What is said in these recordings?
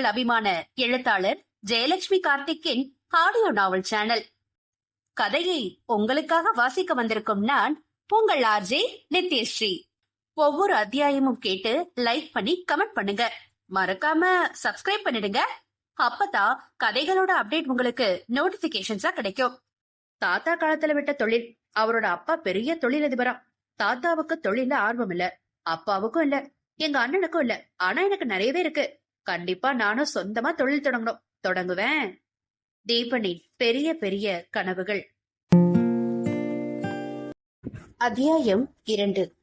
உங்கள் அபிமான எழுத்தாளர் ஜெயலட்சுமி கார்த்திக்கின் ஆடியோ நாவல் சேனல். கதையை உங்களுக்காக வாசிக்க வந்திருக்கும் நான் உங்கள் ஆர்ஜே நித்யஸ்ரீ. ஒவ்வொரு அத்தியாயமும் கேட்டு லைக் பண்ணி கமெண்ட் பண்ணுங்க. மறக்காம சப்ஸ்கிரைப் பண்ணிடுங்க. அப்பதான் கதைகளோட அப்டேட் உங்களுக்கு நோட்டிபிகேஷன்ஸா கிடைக்கும். தாத்தா காலத்துல விட்ட தொழில் அவரோட அப்பா பெரிய தொழிலதிபரா. தாத்தாவுக்கு தொழில ஆர்வம் இல்ல அப்பாவுக்கும் இல்ல எங்க அண்ணனுக்கும் இல்ல. ஆனா எனக்கு நிறையவே இருக்கு. கண்டிப்பா நானும் சொந்தமா தொழில் தொடங்கணும். தொடங்குவேன். தீபனின் பெரிய பெரிய கனவுகள். அத்தியாயம் இரண்டு.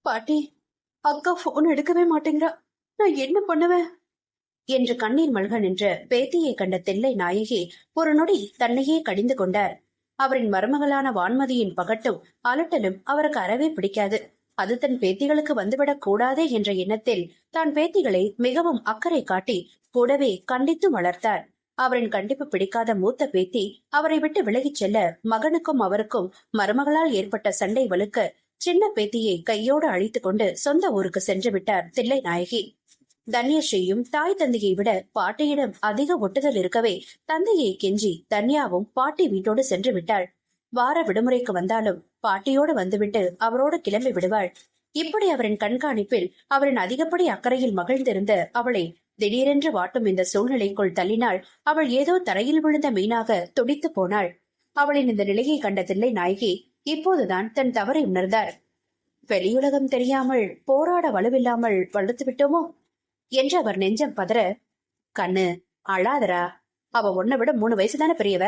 பாட்டி அக்கா போன் எடுக்கவே மாட்டேங்கிறா. நான் என்ன பண்ணுவேன்? என்று கண்ணீர் மல்க நின்ற பேத்தியை கண்ட தெல்லை நாயகி ஒரு நொடி தன்னையே கடிந்து கொண்டார். அவரின் மருமகளான வான்மதியின் பகட்டும் அலட்டலும் அவருக்கு அறவே பிடிக்காது. அது தன் பேத்திகளுக்கு வந்துவிடக் கூடாதே என்ற எண்ணத்தில் தான் பேத்திகளை மிகவும் அக்கறை காட்டி கூடவே கண்டித்து வளர்த்தார் அவரின் கண்டிப்பு பிடிக்காத மூத்த பேத்தி அவரை விட்டு விலகிச் செல்ல மகனுக்கும் அவருக்கும் மருமகளால் ஏற்பட்ட சண்டை வலுக்க சின்ன பேத்தியை கையோடு அழைத்துக் கொண்டு சொந்த ஊருக்கு சென்று விட்டார் தில்லை நாயகி. தன்யஸ்ரீயும் தாய் தந்தையை விட பாட்டியிடம் அதிக ஒட்டுதல் இருக்கவே தந்தையை கெஞ்சி தன்யாவும் பாட்டி வீட்டோடு சென்று விட்டாள். வார விடுமுறைக்கு வந்தாலும் பாட்டியோடு வந்துவிட்டு அவரோடு கிளம்பி விடுவாள். இப்படி அவரின் கண்காணிப்பில் அவரின் அதிகப்படி அக்கறையில் மகிழ்ந்திருந்த அவளை திடீரென்று வாட்டும் இந்த சூழ்நிலைக்குள் தள்ளினாள். அவள் ஏதோ தரையில் விழுந்த மீனாக துடித்து போனாள். அவளின் இந்த நிலையை கண்ட தில்லை நாயகி இப்போதுதான் தன் தவறை உணர்ந்தார். வெளியுலகம் தெரியாமல் போராட வலுவில்லாமல் வளர்த்து விட்டோமோ? என்று அவர் நெஞ்சம் பதற கண்ணு அழாதரா அவ உன்னை விட மூணு வயசு தானே பெரியவ.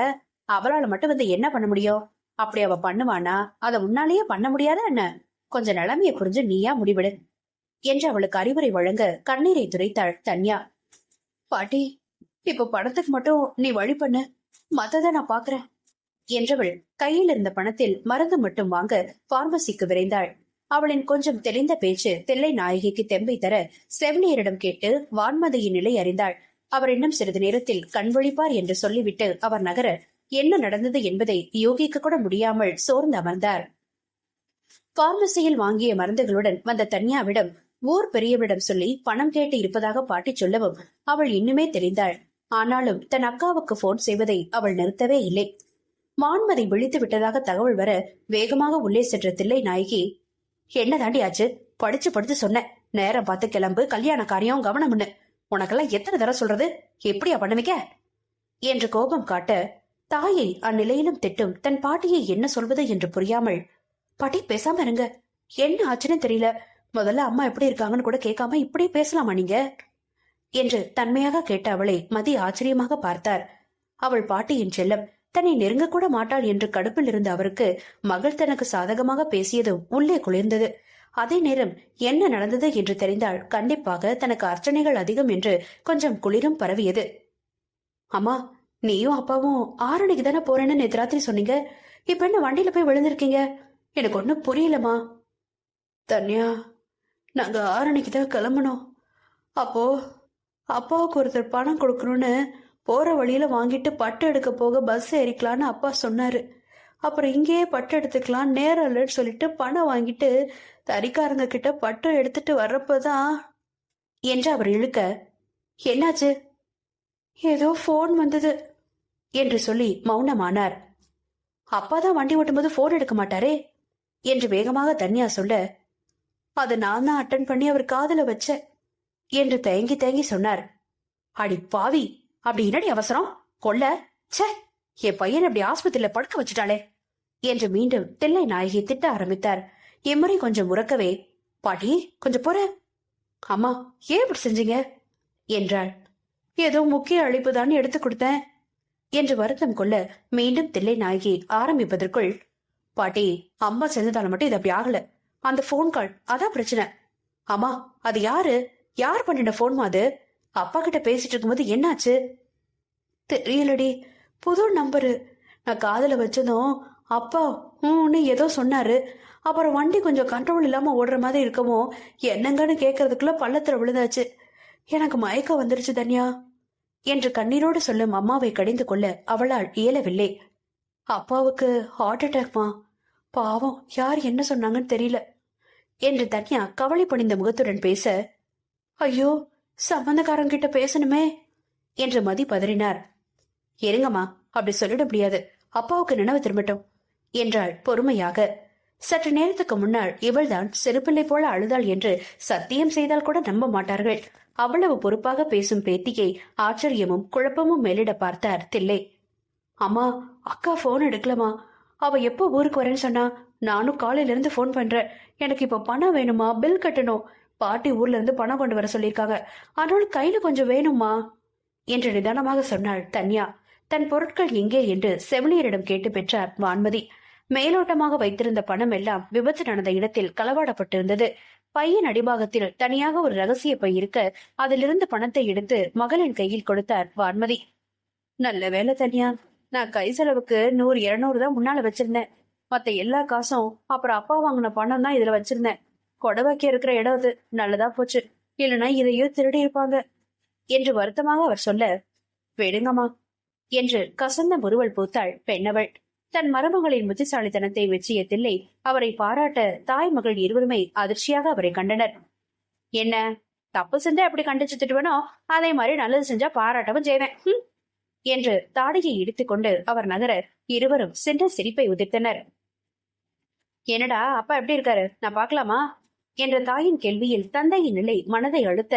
அவளால மட்டும் வந்து என்ன பண்ண முடியும்? அப்படி அவ பண்ணுவானா? அதை முன்னாலேயே பண்ண முடியாத என்ன? கொஞ்ச நிலைமைய புரிஞ்சு நீயா முடிவிடு என்று அவளுக்கு அறிவுரை வழங்க கண்ணீரை துரைத்தாள் தன்யா. பாட்டி இப்ப படத்துக்கு மட்டும் நீ வழி பண்ணு. மத்தத நான் பாக்குறேன் என்றவள் கையில் இருந்த பணத்தில் மருந்து மட்டும் வாங்க பார்மசிக்கு விரைந்தாள். அவளின் கொஞ்சம் தெளிந்த பேச்சு தெல்லை நாயகிக்கு தெம்பை தர செவிலியரிடம் கேட்டு வான்மதியின் நிலை அறிந்தாள். அவர் இன்னும் சிறிது நேரத்தில் கண்வழிப்பார் என்று சொல்லிவிட்டு அவர் நகர என்ன நடந்தது என்பதை யோகிக்க கூட முடியாமல் சோர்ந்து அமர்ந்தார். பார்மசியில் வாங்கிய மருந்துகளுடன் வந்த தன்யாவிடம் ஊர் பெரியவரிடம் சொல்லி பணம் கேட்டு இருப்பதாக பாட்டி சொல்லவும் அவள் இன்னுமே தெரிந்தாள். ஆனாலும் தன் அக்காவுக்கு போன் செய்வதை அவள் நிறுத்தவே இல்லை. மான்மதி விழித்து விட்டதாக தகவல் வர வேகமாக உள்ளே சென்ற தில்லை நாயகி என்ன தாண்டி ஆச்சு? படிச்சு படிச்சு சொன்னேன் நேரம் பார்த்து கிளம்பு. கல்யாண காரியம் கவனம் உனக்கெல்லாம் எத்தனை தடவை சொல்றது? எப்படியா பண்ணுவிக்க? என்று கோபம் காட்ட தாயை அந்நிலையிலும் திட்டும் தன் பாட்டியை என்ன சொல்வது என்று புரியாமல் பாட்டி பேசாம இருங்க. என்ன ஆச்சுன்னு தெரியல. முதல்ல அம்மா எப்படி இருக்காங்கன்னு கூட கேட்காம இப்படி பேசலாமா நீங்க? என்று தன்மையாக கேட்ட அவளை மதி ஆச்சரியமாக பார்த்தார். அவள் பாட்டியின் செல்லம் தன்னை நெருங்க கூட மாட்டாள் என்று கடுப்பில் இருந்த அவருக்கு மகள் தனக்கு சாதகமாக பேசியதும் உள்ளே குளிர்ந்தது. அதே நேரம் என்ன நடந்தது என்று தெரிந்தால் கண்டிப்பாக தனக்கு அர்ச்சனைகள் அதிகம் என்று கொஞ்சம் குளிரும் பரவியது. அம்மா நீயும் அப்பாவும் ஆரணிக்கு தானே போறேன்னு நேற்று ராத்திரி சொன்னீங்க? இப்ப என்ன வண்டியில போய் விழுந்திருக்கீங்க? எனக்கு ஒன்றும் புரியலம்மா. தன்யா நாங்க ஆரணிக்கு தான் கிளம்பணும். அப்போ அப்பாவுக்கு ஒருத்தர் பணம் கொடுக்கணும்னு போற வழியில வாங்கிட்டு பட்டு எடுக்க போக பஸ் ஏறிக்கலான்னு அப்பா சொன்னாரு. அப்புறம் இங்கேயே பட்டு எடுத்துக்கலாம் நேரம் இல்லைன்னு சொல்லிட்டு பணம் வாங்கிட்டு தறிக்காரங்க கிட்ட பட்டு எடுத்துட்டு வர்றப்பதான் என்று அவர் இழுக்க என்னாச்சு? ஏதோ ஃபோன் வந்தது. என்று சொல்லி மௌனமானார். அப்பா தான் வண்டி ஓட்டும்போது ஃபோன் எடுக்க மாட்டாரே? என்று வேகமாக தன்யா சொல்ல அதை நான் தான் அட்டன் பண்ணி அவர் காதல வச்ச என்று தயங்கி தயங்கி சொன்னார். அடி பாவி! அப்படி என்னடி அவசரம்? கொல்ல? ச்சே! என் பையன் அப்படி ஆஸ்பத்திரியில படுக்க வச்சுட்டாளே! என்று மீண்டும் தில்லை நாயகி திட்ட ஆரம்பித்தார். இம்முறை கொஞ்சம் உறக்கவே. பாட்டி கொஞ்சம் போற. அம்மா ஏன் இப்படி செஞ்சீங்க? என்றாள். ஏதோ முக்கிய அழைப்பு தான் எடுத்து கொடுத்தேன். என்று வருத்தம் கொள்ள மீண்டும் தில்லை நாயகி ஆரம்பிப்பதற்குள் பாட்டி அம்மா செஞ்சதால மட்டும் இது அப்படி ஆகல. அந்த ஃபோன் கால் அதான் பிரச்சனை. அம்மா அது யாரு? யார் பண்ணின ஃபோன் அது? அப்பா கிட்ட பேசிட்டு இருக்கும்போது என்னாச்சு? தெரியலடி. புது நம்பரு நான் காதல வச்சதும் அப்பா ஹூன்னு ஏதோ சொன்னாரு. அப்புறம் வண்டி கொஞ்சம் கண்ட்ரோல் இல்லாம ஓடுற மாதிரி இருக்கமோ என்னங்கன்னு கேக்குறதுக்குள்ள பள்ளத்துல விழுந்தாச்சு. எனக்கு மயக்கம் வந்துருச்சு தன்யா. என்று கண்ணீரோடு சொல்லும் அம்மாவை கடிந்து கொள்ள அவளால் இயலவில்லை. அப்பாவுக்கு ஹார்ட் அட்டாக்மா பாவம் யார் என்ன சொன்னாங்கன்னு தெரியல. என்று தன்யா கவலை பணிந்த முகத்துடன் பேச ஐயோ சம்பந்தக்காரங்கிட்ட பேசணுமே? என்று மதி பதறினார். இருங்கம்மா அப்படி சொல்லிட முடியாது. அப்பாவுக்கு நினைவு திரும்பட்டும் என்றாள் பொறுமையாக. சற்று நேரத்துக்கு முன்னால் இவள்தான் சிறுபிள்ளை போல அழுதாள் என்று சத்தியம் செய்தால் கூட நம்ப மாட்டார்கள். அவ்வளவு பொறுப்பாக பேசும் பேத்தியை ஆச்சரியமும் குழப்பமும் மேலிட பார்த்தார் தில்லை அம்மா அக்கா போன் எடுக்கலமா அவ எப்போ ஊருக்கு வரேன்னு சொன்னா நானும் காலையில இருந்து போன் பண்றேன். எனக்கு இப்ப பணம் வேணுமா பில் கட்டணும். பாட்டி ஊர்ல இருந்து பணம் கொண்டு வர சொல்லியிருக்காங்க. அதனால கையில கொஞ்சம் வேணுமா என்று நிதானமாக சொன்னாள் தன்யா. தன் பொருட்கள் எங்கே என்று செவிலியரிடம் கேட்டு பெற்றார் வான்மதி. மேலோட்டமாக வைத்திருந்த பணம் எல்லாம் விபத்து நடந்த இடத்தில் களவாடப்பட்டிருந்தது. பையன் அடிபாகத்தில் தனியாக ஒரு ரகசிய பை இருக்க அதிலிருந்து பணத்தை எடுத்து மகளின் கையில் கொடுத்தார் வான்மதி. நல்ல வேலை தனியா. நான் கை செலவுக்கு நூறு இருநூறு தான் முன்னால வச்சிருந்தேன். மத்த எல்லா காசும் அப்புறம் அப்பா வாங்கின பணம் தான் இதுல வச்சிருந்தேன். கொடவைக்கு இருக்கிற இடம் அது. நல்லதா போச்சு. இல்லைன்னா இதையோ திருடி இருப்பாங்க. என்று வருத்தமாக அவர் சொல்ல விடுங்கம்மா. என்று கசந்த முறுவல் பூத்தாள் பெண்ணவள். தன் மருமகளின் புத்திசாலித்தனத்தை மெச்சிய தில்லை அவரை பாராட்ட தாய் மகள் இருவருமே அதிர்ச்சியாக அவரை கண்டனர். என்ன? தப்பு செஞ்சா எப்படி கண்டிச்சு திட்டுவனோ அதே மாதிரி நல்லது செஞ்சா பாராட்டவும் செய்வேன். என்று தாடியை இடித்துக்கொண்டு அவர் நகர இருவரும் சென்ற சிரிப்பை உதிர்த்தனர். என்னடா அப்பா எப்படி இருக்காரு? நான் பார்க்கலாமா? என்ற தாயின் கேள்வியில் தந்தையின் நிலை மனதை அழுத்த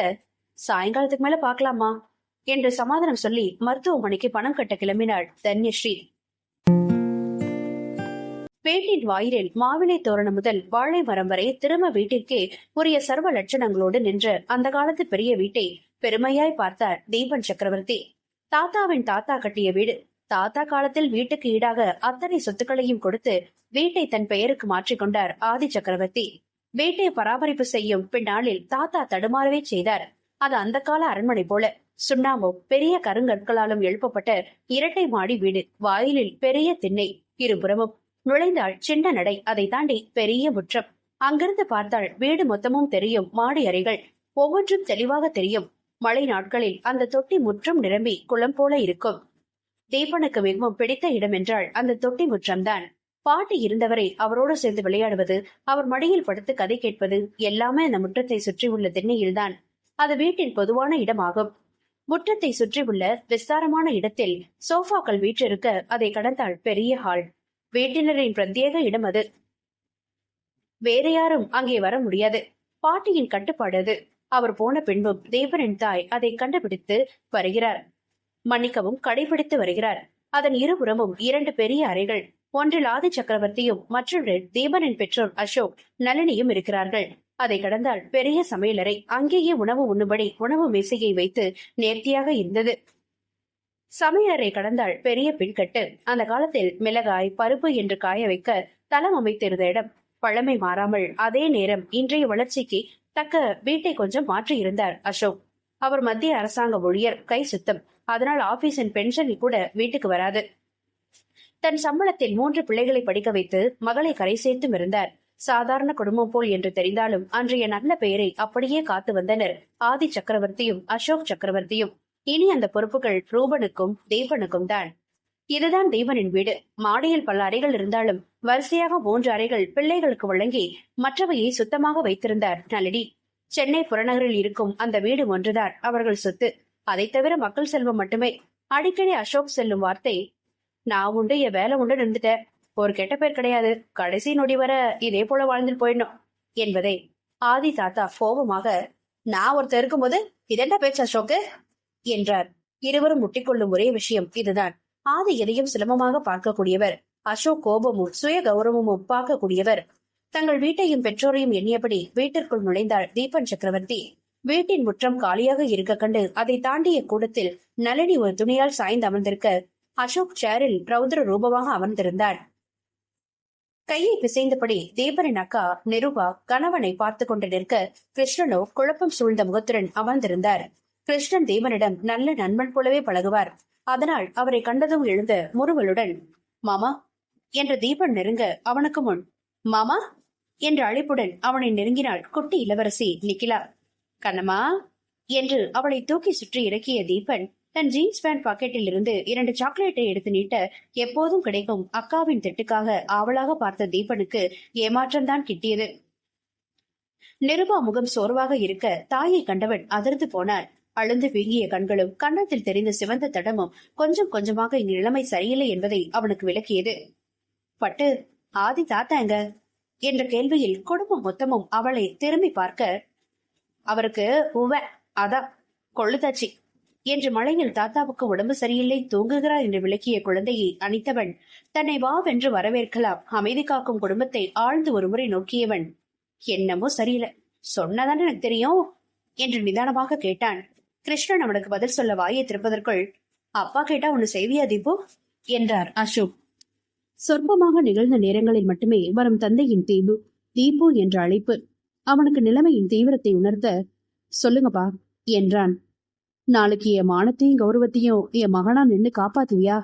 சாயங்காலத்துக்கு மேல பாக்கலாமா என்று சமாதானம் சொல்லி மருத்துவமனைக்கு பணம் கட்ட கிளம்பினாள் தன்யஸ்ரீ. வீட்டின் வாயிலில் மாவிலை தோரணம் முதல் வாழை மரம் வரை திரும்ப வீட்டிற்கே உரிய சர்வ லட்சணங்களோடு நின்ற அந்த காலத்து பெரிய வீட்டை பெருமையாய் பார்த்தார் தீபன் சக்கரவர்த்தி. தாத்தாவின் தாத்தா கட்டிய வீடு. தாத்தா காலத்தில் வீட்டுக்கு ஈடாக அத்தனை சொத்துக்களையும் கொடுத்து வீட்டை தன் பெயருக்கு மாற்றிக்கொண்டார் ஆதி சக்கரவர்த்தி. வீட்டை பராமரிப்பு செய்யும் பின்னாளில் தாத்தா தடுமாறவே செய்தார். அது அந்த கால அரண்மனை போல. சுண்ணாம்பு பெரிய கருங்கற்களாலும் எழுப்பப்பட்ட இரட்டை மாடி வீடு. வாயிலில் பெரிய திண்ணை. இருபுறமும் நுழைந்தாள் சின்ன நடை அதை தாண்டி பெரிய முற்றம். அங்கிருந்து பார்த்தாள் வீடு மொத்தமும் தெரியும் மாடி அறைகள். ஒவ்வொன்றும் தெளிவாக தெரியும். மழை நாட்களில் அந்த தொட்டி முற்றம் நிரம்பி குளம் போல இருக்கும். தீபனுக்கு மிகவும் பிடித்த இடம் என்றால் அந்த தொட்டி முற்றம்தான். பாட்டி இருந்தவரை அவரோடு சேர்ந்து விளையாடுவது அவர் மடியில் படுத்து கதை கேட்பது எல்லாமே அந்த முற்றத்தை சுற்றி உள்ள திண்ணையில்தான். அது வீட்டின் பொதுவான இடமாகும். முற்றத்தை சுற்றியுள்ள விஸ்தாரமான இடத்தில் சோஃபாக்கள் வீற்றிருக்க அதை கடந்தாள் பெரிய ஹால் வேட்டினரின் பிரத்யேக இடம் அது. வேற யாரும் அங்கே வர முடியாது. பாட்டியின் கட்டுப்பாடு அது. அவர் போன பின்பும் தேவனின் தாய் அதை கண்டுபிடித்து வருகிறார். மன்னிக்கவும் கடைபிடித்து வருகிறார். அதன் இருபுறமும் இரண்டு பெரிய அறைகள் ஒன்றில் ஆதி சக்கரவர்த்தியும் மற்றொன்று தீபனின் பெற்றோர் அசோக் நளினியும் இருக்கிறார்கள். அதை கடந்தால் பெரிய சமையலறை அங்கேயே உணவு உண்ணும்படி உணவு மேசையை வைத்து நேர்த்தியாக இருந்தது. சமையலறை கடந்தால் பெரிய பின்கட்டு அந்த காலத்தில் மிளகாய் பருப்பு என்று காய வைக்க தளம் அமைத்திருந்த இடம் பழமை மாறாமல் அதே நேரம் இன்றைய வளர்ச்சிக்கு தக்க வீட்டை கொஞ்சம் மாற்றி இருந்தார் அசோக். அவர் மத்திய அரசாங்க ஊழியர் கை சுத்தம். அதனால் ஆபீஸின் பென்ஷன் கூட வீட்டுக்கு வராது. தன் சம்பளத்தில் மூன்று பிள்ளைகளை படிக்க வைத்து மகளை கரை சேர்த்தும் இருந்தார். சாதாரண குடும்பம் போல் என்று தெரிந்தாலும் அன்றைய நல்ல பெயரை அப்படியே காத்து வந்தனர் ஆதி சக்கரவர்த்தியும் அசோக் சக்கரவர்த்தியும். இனி அந்த பொறுப்புகள் ரூபனுக்கும் தேவனுக்கும் தான். இதுதான் தேவனின் வீடு. மாடியில் பல அறைகள் இருந்தாலும் வரிசையாக மூன்று அறைகள் பிள்ளைகளுக்கு வழங்கி மற்றவையை சுத்தமாக வைத்திருந்தார் நளினி. சென்னை புறநகரில் இருக்கும் அந்த வீடு ஒன்றுதான் அவர்கள் சொத்து. அதை தவிர மக்கள் செல்வம் மட்டுமே. அடிக்கடி அசோக் செல்லும் வார்த்தை நான் உண்டு என் வேலை உண்டு நின்றுட்டேன் ஒரு கெட்ட பேர் கிடையாது. கடைசி நொடி வர இதே போல வாழ்ந்துட்டு போயிடணும் என்பதை ஆதி தாத்தா கோபமாக நான் ஒருத்தர் இருக்கும்போது இதென்ன பேச்சு அசோக்கு? என்றார். இருவரும் முட்டிக்கொள்ளும் ஒரே விஷயம் இதுதான். ஆதி எதையும் சிரமமாக பார்க்கக்கூடியவர். அசோக் கோபமும் சுய கௌரவமும் பார்க்கக்கூடியவர் தங்கள் வீட்டையும் பெற்றோரையும் எண்ணியபடி வீட்டிற்குள் நுழைந்தாள் தீபன் சக்கரவர்த்தி. வீட்டின் முற்றம் காலியாக இருக்க கண்டு அதை தாண்டிய கூடத்தில் நளினி ஒரு துணியால் சாய்ந்து அமர்ந்திருக்க அசோக் சேரில் ரௌத்ர ரூபமாக அமர்ந்திருந்தார். கையை பிசைந்தபடி தீபனின் அக்கா நிருபா கணவனை பார்த்து கொண்டு நிற்க கிருஷ்ணனோ குழப்பம் சூழ்ந்த முகத்துடன் அமர்ந்திருந்தார். கிருஷ்ணன் தேவனிடம் நல்ல நண்பன் போலவே பழகுவார். அதனால் அவரை கண்டதும் எழுந்த முறுவலுடன் மாமா என்று தீபன் நெருங்க அவனுக்கு முன் மாமா என்ற அழைப்புடன் அவனை நெருங்கினாள் குட்டி இளவரசி நிக்கிலா. கண்ணம்மா என்று அவளை தூக்கி சுற்றி இறக்கிய தீபன் தன் ஜீன்ஸ் பேண்ட் பாக்கெட்டில் இருந்து இரண்டு சாக்லேட்டை எடுத்து நீட்ட எப்போதும் கிடைக்கும் அக்காவின் திட்டுக்காக ஆவலாக பார்த்த தீபனுக்கு ஏமாற்றம்தான் கிட்டியது. நிருபா முகம் சோர்வாக இருக்க தாயை கண்டவன் அதிர்ந்து போனான். அழுந்து வீங்கிய கண்களும் கன்னத்தில் தெரிந்த சிவந்த தடமும் கொஞ்சம் கொஞ்சமாக இங்கு நிலைமை சரியில்லை என்பதை அவனுக்கு விளக்கியது. பட்டு ஆதி தாத்தாங்க. என்ற கேள்வியில் குடும்பம் மொத்தமும் அவளை திரும்பி பார்க்க அவருக்கு உவ அதான் கொள்ளுதாச்சி என்று மழையில் தாத்தாவுக்கு உடம்பு சரியில்லை தூங்குகிறார் என்று விளக்கிய குழந்தையை அணித்தவன் தன்னை வாவென்று வரவேற்கலாம். அமைதி காக்கும் குடும்பத்தை ஆழ்ந்து ஒருமுறை நோக்கியவன் என்னமோ சரியில்லை. சொன்னதானே எனக்கு தெரியும் என்று நிதானமாக கேட்டான். கிருஷ்ணன் அவனுக்கு பதில் சொல்ல வாயை திருப்பதற்குள் அப்பா கேட்டா ஒன்னு செய்வியா தீபு? என்றார் அசோக். சொற்பமாக நிகழ்ந்த நேரங்களில் மட்டுமே வரும் தந்தையின் தீபு தீபு என்ற அழைப்பு அவனுக்கு நிலைமையின் தீவிரத்தை உணர்த்த சொல்லுங்கப்பா என்றான். நாளைக்கு என் மானத்தையும் கௌரவத்தையும் என் மகனா நின்னு காப்பாத்துவியா?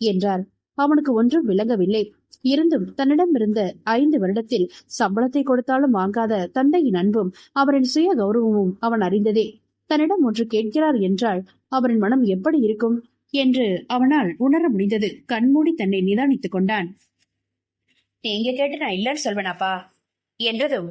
என்றார். அவனுக்கு ஒன்றும் விளங்கவில்லை. இருந்தும் தன்னிடமிருந்த ஐந்து வருடத்தில் சம்பளத்தை கொடுத்தாலும் வாங்காத தந்தையின் அன்பும் அவரின் சுய கௌரவமும் அவன் அறிந்ததே. தன்னிடம் ஒன்று கேட்கிறார் என்றால் அவரின் மனம் எப்படி இருக்கும்? என்று அவனால் உணர முடிந்தது. கண்மூடி தன்னை நிதானித்துக் கொண்டான். நீங்க கேட்டு நான் இல்லைன்னு சொல்வேனாப்பா. என்றதும்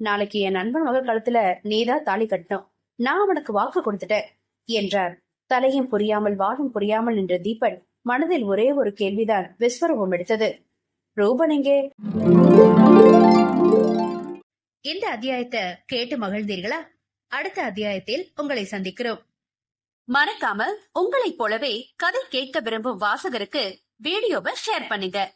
நாளைக்கு என் நண்பன் மகள் கழுத்துல நீதான் தாலி கட்டணும். நான் அவனுக்கு வாக்கு கொடுத்துட்டேன் என்றார். தலையும் புரியாமல் வாழும் புரியாமல் நின்ற தீபன் மனதில் ஒரே ஒரு கேள்விதான் விஸ்வரூபம் எடுத்தது. ரூபன் எங்கே? இந்த அத்தியாயத்தை கேட்டு மகிழ்ந்தீர்களா? அடுத்த அத்தியாயத்தில் உங்களை சந்திக்கிறோம். மறக்காமல் உங்களைப் போலவே கதை கேட்க விரும்பும் வாசகருக்கு வீடியோவை ஷேர் பண்ணுங்க.